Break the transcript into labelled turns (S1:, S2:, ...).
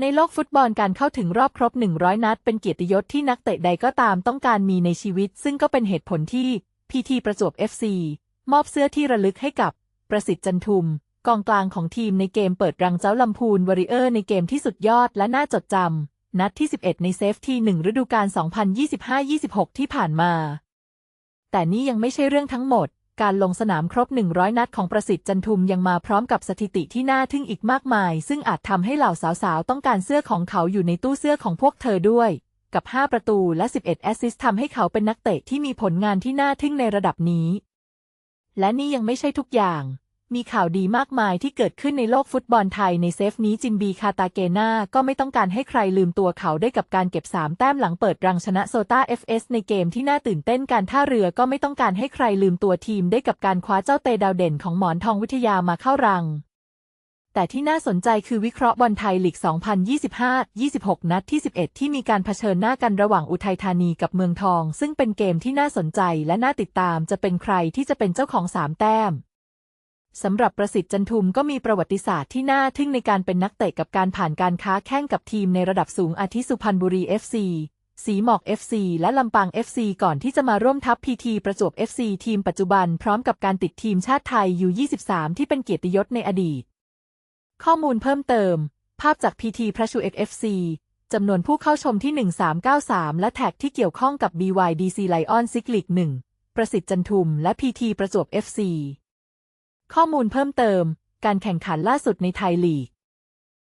S1: ในโลกฟุตบอลการเข้าถึงรอบครบ 100 นัด เป็นเกียรติยศที่นักเตะใดก็ตามต้องการมีในชีวิต ซึ่งก็เป็นเหตุผลที่พีทีประจวบ FC มอบเสื้อที่ระลึกให้กับ ประสิทธิ์จันทุม กองกลางของทีมในเกมเปิดรังเจ้าลำพูนวอริเออร์ในเกมที่สุดยอดและน่าจดจำนัดที่ 11 ในเซฟทีหนึ่งฤดูกาล 2025-26 ที่ผ่านมา แต่นี่ยังไม่ใช่เรื่องทั้งหมด การลงสนามครบ 100 นัดของประสิทธิ์จันทุมยังมาพร้อมกับสถิติที่น่าทึ่งอีกมากมาย ซึ่งอาจทำให้เหล่าสาวๆ ต้องการเสื้อของเขาอยู่ในตู้เสื้อของพวกเธอด้วย กับ 5 ประตูและ 11 แอสซิสต์ทำให้เขาเป็นนักเตะที่มีผลงานที่น่าทึ่งในระดับนี้ และนี่ยังไม่ใช่ทุกอย่าง มีข่าวดีมากมายที่เกิดขึ้นในโลกฟุตบอลไทยในเซฟนี้จิมบีคาตาเกนาก็ไม่ต้องการให้ใครลืมตัวเขาได้กับการเก็บ 3 แต้มหลังเปิดรังชนะโซต้า FS ในเกมที่น่าตื่นเต้นการท่าเรือก็ไม่ต้องการให้ใครลืมตัวทีมได้กับการคว้าเจ้าเตดาวเด่นของหมอนทองวิทยามาเข้ารัง แต่ที่น่าสนใจคือวิเคราะห์บอลไทยลีก 2025-26 นัดที่ 11 ที่มีการเผชิญหน้ากันระหว่างอุทัยธานีกับเมืองทอง ซึ่งเป็นเกมที่น่าสนใจและน่าติดตามจะเป็นใครที่จะเป็นเจ้าของ 3 แต้ม สำหรับประสิทธิ์จันทุมก็มีประวัติศาสตร์ที่น่าทึ่งในการเป็นนักเตะกับการผ่านการค้าแข่งกับทีมในระดับสูงอาทิสุพรรณบุรี FC สีหมอก FC และลำปาง FC ก่อนที่จะมาร่วมทัพพีทีประจวบ FC ทีมปัจจุบันพร้อมกับการติดทีมชาติไทยอยู่ 23 ที่เป็นเกียรติยศในอดีต ข้อมูลเพิ่มเติม ภาพจากพีทีพระชูเอก FC จำนวนผู้เข้าชมที่ 1393 และแท็กที่เกี่ยวข้องกับ BYDC Lion ซิกลิก1ประสิทธิ์จันทุมและพีทีประจวบ FC ข้อมูลเพิ่มเติม การแข่งขันล่าสุดในไทยลีก